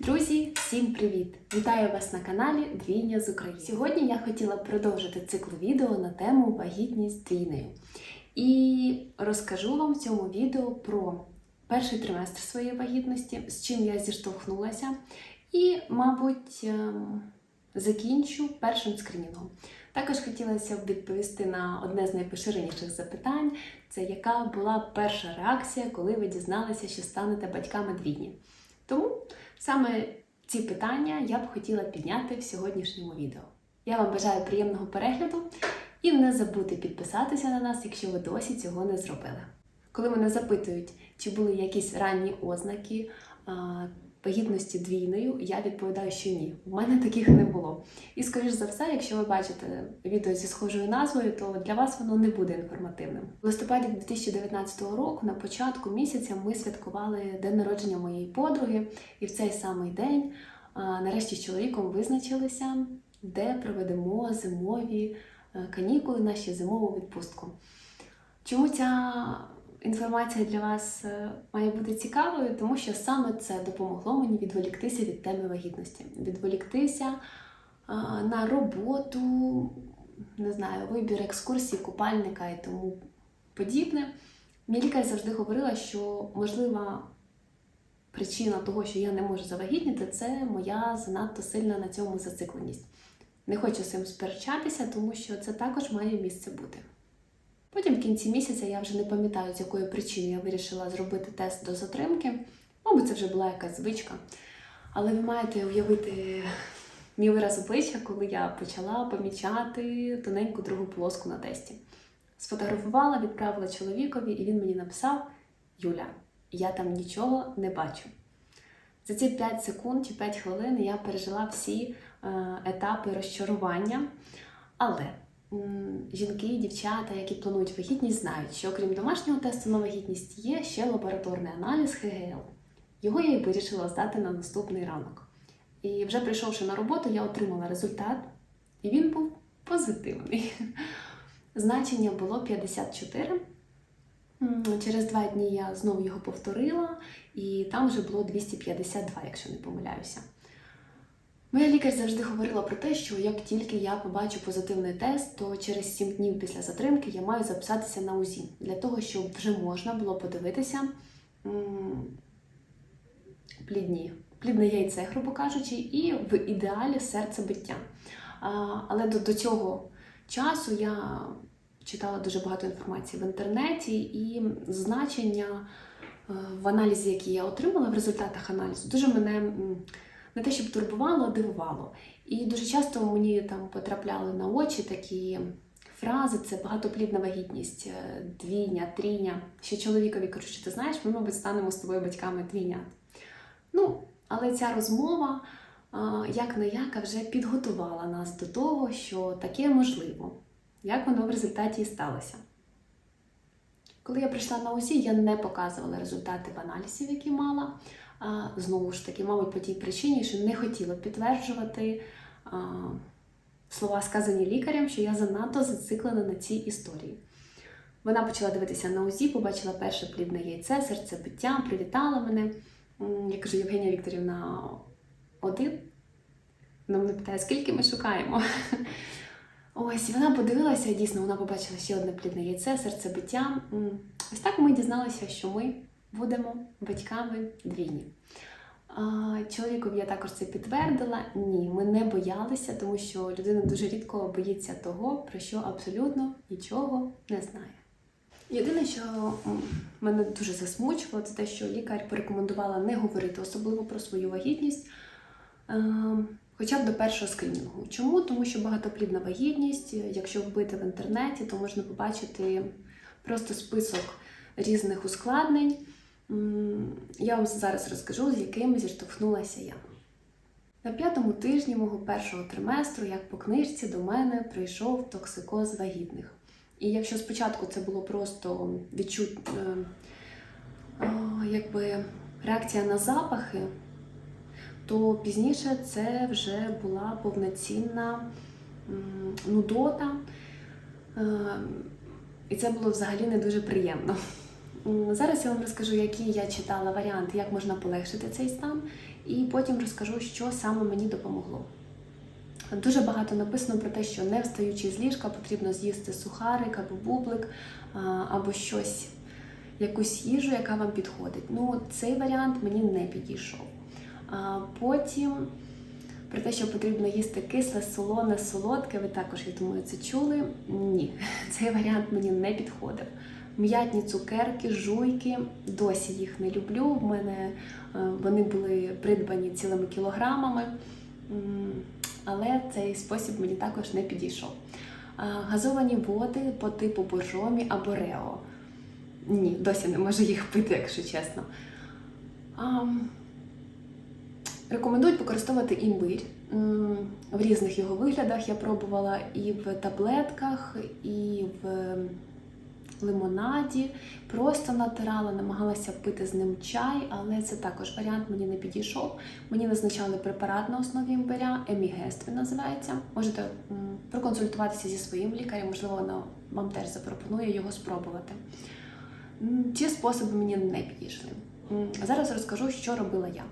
Друзі, всім привіт! Вітаю вас на каналі Двійня з України. Сьогодні я хотіла продовжити цикл відео на тему вагітність двійною. І розкажу вам в цьому відео про перший триместр своєї вагітності, з чим я зіштовхнулася, і, мабуть, ем, закінчу першим скринінгом. Також хотілося б відповісти на одне з найпоширеніших запитань: це яка була перша реакція, коли ви дізналися, що станете батьками двійні. Тому саме ці питання я б хотіла підняти в сьогоднішньому відео. Я вам бажаю приємного перегляду і не забудьте підписатися на нас, якщо ви досі цього не зробили. Коли мене запитують, чи були якісь ранні ознаки вагітності двійною, я відповідаю, що ні. У мене таких не було. І скоріш за все, якщо ви бачите відео зі схожою назвою, то для вас воно не буде інформативним. В листопаді 2019 року, на початку місяця, ми святкували день народження моєї подруги, і в цей самий день нарешті з чоловіком визначилися, де проведемо зимові е, канікули, наші зимову відпустку. Чому ця інформація для вас е, має бути цікавою? Тому що саме це допомогло мені відволіктися від теми вагітності, відволіктися на роботу, не знаю, вибір екскурсії, купальника і тому подібне. Мій лікар завжди говорила, що можлива причина того, що я не можу завагітніти, це моя занадто сильна на цьому зацикленість. Не хочу з цим сперечатися, тому що це також має місце бути. Потім в кінці місяця я вже не пам'ятаю, з якої причини я вирішила зробити тест до затримки. Мабуть, це вже була якась звичка. Але ви маєте уявити мій вираз обличчя, коли я почала помічати тоненьку другу полоску на тесті. Сфотографувала, відправила чоловікові, і він мені написав: Юля, я там нічого не бачу. За ці 5 секунд чи 5 хвилин я пережила всі е, етапи розчарування. Але жінки дівчата, які планують вагітність, знають, що окрім домашнього тесту на вагітність є ще лабораторний аналіз ХГЛ. Його я і вирішила здати на наступний ранок. І вже прийшовши на роботу, я отримала результат, і він був позитивний. Значення було 54. Через два дні я знову його повторила, і там вже було 252, якщо не помиляюся. Моя лікар завжди говорила про те, що як тільки я побачу позитивний тест, то через 7 днів після затримки я маю записатися на УЗІ для того, щоб вже можна було подивитися плідні, плідне яйце, грубо кажучи, і в ідеалі серцебиття. Але до, до цього часу я читала дуже багато інформації в інтернеті і значення е, в аналізі, які я отримала в результатах аналізу, дуже мене не те, щоб турбувало, а дивувало. І дуже часто мені там потрапляли на очі такі фрази: це багатоплідна вагітність, е, двійня, трійня. Ще чоловікові кажуть, що ти знаєш, ми, мабуть, станемо з тобою батьками двійнят. Ну, але ця розмова, як не як, а вже підготувала нас до того, що таке можливо, як воно в результаті і сталося. Коли я прийшла на УЗІ, я не показувала результати аналізів, які мала. Знову ж таки, мабуть, по тій причині, що не хотіла підтверджувати слова, сказані лікарем, що я занадто зациклена на цій історії. Вона почала дивитися на УЗІ, побачила перше плідне яйце, серцебиття, привітала мене. Я кажу, Євгенія Вікторівна, один. Вона мене питає, скільки ми шукаємо. Ось, вона подивилася, дійсно, вона побачила ще одне плідне яйце, серцебиття. Ось так ми дізналися, що ми будемо батьками двійні. Чоловікові я також це підтвердила. Ні, ми не боялися, тому що людина дуже рідко боїться того, про що абсолютно нічого не знає. Єдине, що мене дуже засмучувало, це те, що лікар порекомендувала не говорити особливо про свою вагітність, хоча б до першого скринінгу. Чому? Тому що багатоплідна вагітність, якщо вбити в інтернеті, то можна побачити просто список різних ускладнень. Я вам зараз розкажу, з якими зіштовхнулася я. На п'ятому тижні мого першого триместру, як по книжці, до мене прийшов токсикоз вагітних. І якщо спочатку це було просто відчут, е, якби реакція на запахи, то пізніше це вже була повноцінна нудота. Е, І це було взагалі не дуже приємно. Зараз я вам розкажу, які я читала варіанти, як можна полегшити цей стан, і потім розкажу, що саме мені допомогло. Дуже багато написано про те, що не встаючи з ліжка, потрібно з'їсти сухарик або бублик, або щось, якусь їжу, яка вам підходить. Ну, цей варіант мені не підійшов. Потім про те, що потрібно їсти кисле, солоне, солодке, ви також, я думаю, це чули. Ні, цей варіант мені не підходив. М'ятні цукерки, жуйки, досі їх не люблю. В мене е, вони були придбані цілими кілограмами. Але цей спосіб мені також не підійшов. Газовані води по типу боржомі або рео. Ні, досі не можу їх пити, якщо чесно. Рекомендують використовувати імбирь в різних його виглядах. Я пробувала і в таблетках, і лимонаді. Просто натирала, намагалася пити з ним чай, але це також варіант мені не підійшов. Мені назначали препарат на основі імбиря, емігест він називається. Можете проконсультуватися зі своїм лікарем, можливо, вона вам теж запропонує його спробувати. Ці способи мені не підійшли. Зараз розкажу, що робила я.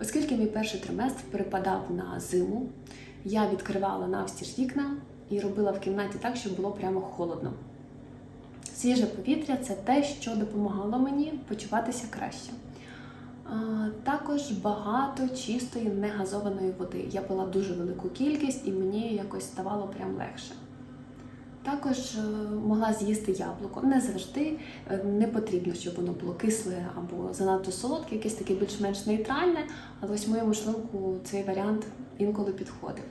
Оскільки мій перший триместр перепадав на зиму, я відкривала навстіж вікна і робила в кімнаті так, щоб було прямо холодно. Свіже повітря це те, що допомагало мені почуватися краще. Також багато чистої негазованої води. Я пила дуже велику кількість і мені якось ставало прям легше. Також е, могла з'їсти яблуко. Не завжди е, не потрібно, щоб воно було кисле або занадто солодке, якесь таке більш-менш нейтральне, але ось моєму шлунку цей варіант інколи підходив.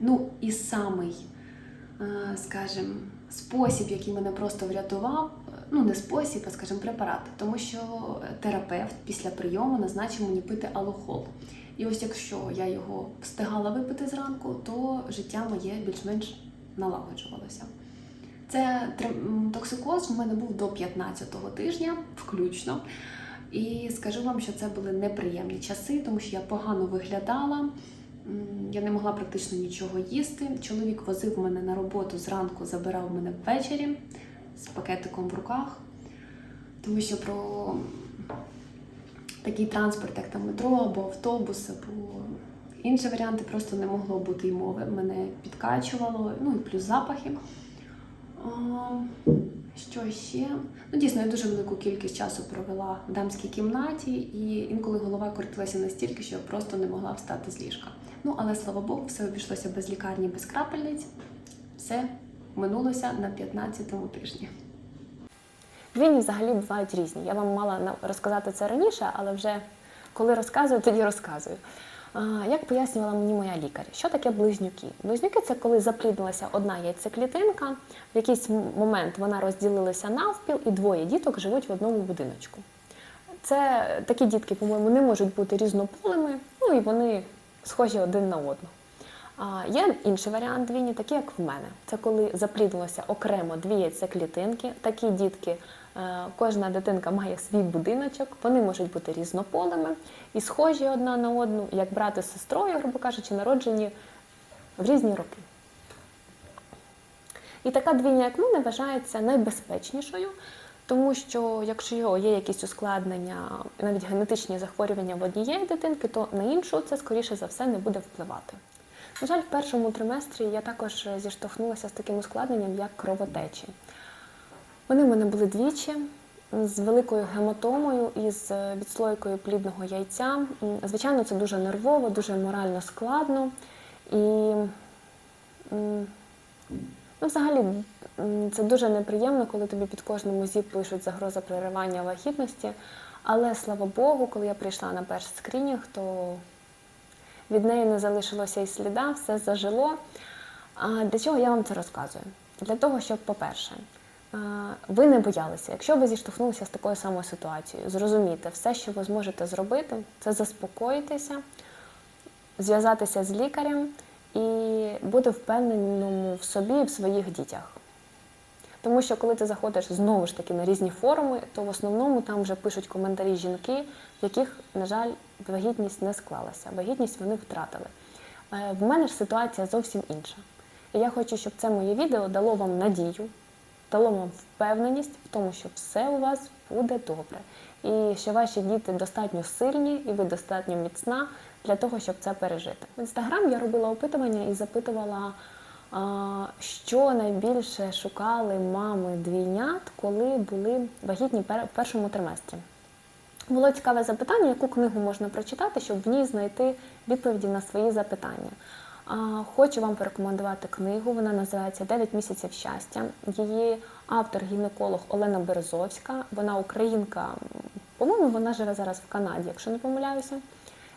Ну і самий, е, скажімо, спосіб, який мене просто врятував, ну не спосіб, а скажімо, препарат, тому що терапевт після прийому назначив мені пити алохол. І ось якщо я його встигала випити зранку, то життя моє більш-менш налагоджувалося. Це токсикоз в мене був до 15-го тижня, включно. І скажу вам, що це були неприємні часи, тому що я погано виглядала, я не могла практично нічого їсти. Чоловік возив мене на роботу зранку, забирав мене ввечері з пакетиком в руках, тому що про такий транспорт, як там метро або автобус, або інші варіанти просто не могло бути й мови. Мене підкачувало, ну і плюс запахи. Що ще? Ну, дійсно, я дуже велику кількість часу провела в дамській кімнаті, і інколи голова крутилася настільки, що я просто не могла встати з ліжка. Ну, але слава Богу, все обійшлося без лікарні, без крапельниць. Все минулося на 15-му тижні. Двійні взагалі бувають різні. Я вам мала розказати це раніше, але вже коли розказую, тоді розказую. Як пояснювала мені моя лікар, що таке близнюки? Близнюки це коли запліднилася одна яйцеклітинка, в якийсь момент вона розділилася навпіл, і двоє діток живуть в одному будиночку. Це такі дітки, по-моєму, не можуть бути різнополими, ну і вони схожі один на одного. Є інший варіант двійні, такі як в мене. Це коли запліднилося окремо дві яйцеклітинки. Такі дітки, е, кожна дитинка має свій будиночок, вони можуть бути різнополими і схожі одна на одну, як брати з сестрою, грубо кажучи, народжені в різні роки. І така двійня, як мене, вважається найбезпечнішою, тому що якщо є якісь ускладнення, навіть генетичні захворювання в однієї дитинки, то на іншу це скоріше за все не буде впливати. На жаль, в першому триместрі я також зіштовхнулася з таким ускладненням, як кровотечі. Вони в мене були двічі з великою гематомою і з відслойкою плідного яйця. Звичайно, це дуже нервово, дуже морально складно. І ну, взагалі це дуже неприємно, коли тобі під кожним УЗІ пишуть загроза переривання вагітності. Але слава Богу, коли я прийшла на перший скринінг, то від неї не залишилося і сліда, все зажило. А для чого я вам це розказую? Для того, щоб, по-перше, ви не боялися. Якщо ви зіштовхнулися з такою самою ситуацією, зрозумійте, все, що ви зможете зробити, це заспокоїтися, зв'язатися з лікарем і бути впевненому в собі і в своїх дітях. Тому що коли ти заходиш знову ж таки на різні форуми, то в основному там вже пишуть коментарі жінки, в яких, на жаль, вагітність не склалася. Вагітність вони втратили. Е, В мене ж ситуація зовсім інша. І я хочу, щоб це моє відео дало вам надію, дало вам впевненість в тому, що все у вас буде добре, і що ваші діти достатньо сильні і ви достатньо міцна для того, щоб це пережити. В інстаграм я робила опитування і запитувала, що найбільше шукали мами двійнят, коли були вагітні в першому триместрі. Було цікаве запитання, яку книгу можна прочитати, щоб в ній знайти відповіді на свої запитання. Хочу вам порекомендувати книгу. Вона називається «9 місяців щастя. Її автор гінеколог Олена Березовська. Вона українка. По-моєму, вона живе зараз в Канаді, якщо не помиляюся.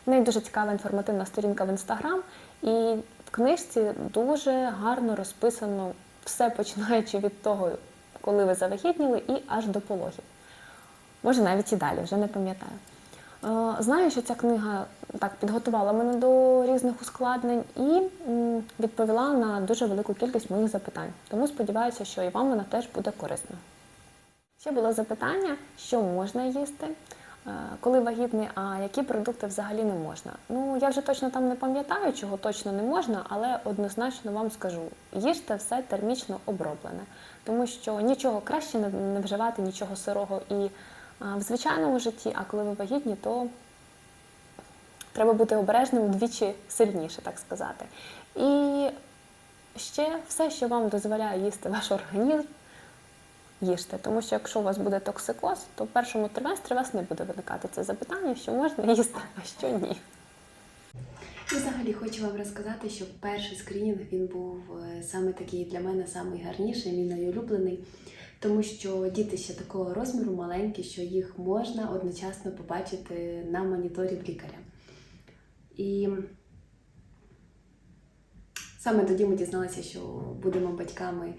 В неї дуже цікава інформативна сторінка в інстаграм, і в книжці дуже гарно розписано все починаючи від того, коли ви завагітніли, і аж до пологів. Може, навіть і далі, вже не пам'ятаю. Е, Знаю, що ця книга так підготувала мене до різних ускладнень і відповіла на дуже велику кількість моїх запитань. Тому сподіваюся, що і вам вона теж буде корисна. Ще було запитання, що можна їсти, коли вагітний, а які продукти взагалі не можна. Ну, я вже точно там не пам'ятаю, чого точно не можна, але однозначно вам скажу: їжте все термічно оброблене, тому що нічого краще не, вживати, нічого сирого і в звичайному житті, а коли ви вагітні, то треба бути обережним вдвічі сильніше, так сказати. І ще все, що вам дозволяє їсти ваш організм, їжте. Тому що якщо у вас буде токсикоз, то в першому триместрі у вас не буде виникати це запитання, що можна їсти, а що ні. І взагалі хочу вам розказати, що перший скринінг він був е, саме такий для мене самий гарніший, мій найулюблений, тому що діти ще такого розміру маленькі, що їх можна одночасно побачити на моніторі лікаря. І саме тоді ми дізналися, що будемо батьками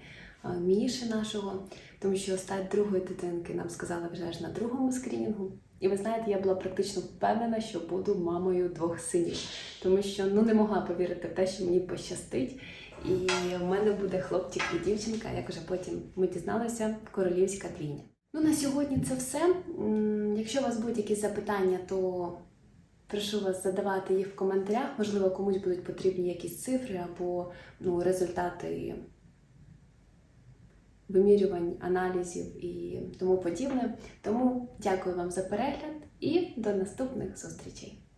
Міші нашого, тому що стать другої дитинки нам сказали вже ж на другому скрінінгу. І ви знаєте, я була практично впевнена, що буду мамою двох синів, тому що ну не могла повірити в те, що мені пощастить. І в мене буде хлопчик і дівчинка, як вже потім ми дізналися, королівська двійня. Ну на сьогодні це все. Якщо у вас будуть якісь запитання, то прошу вас задавати їх в коментарях. Можливо, комусь будуть потрібні якісь цифри або ну, результати вимірювань, аналізів і тому подібне. Тому дякую вам за перегляд і до наступних зустрічей.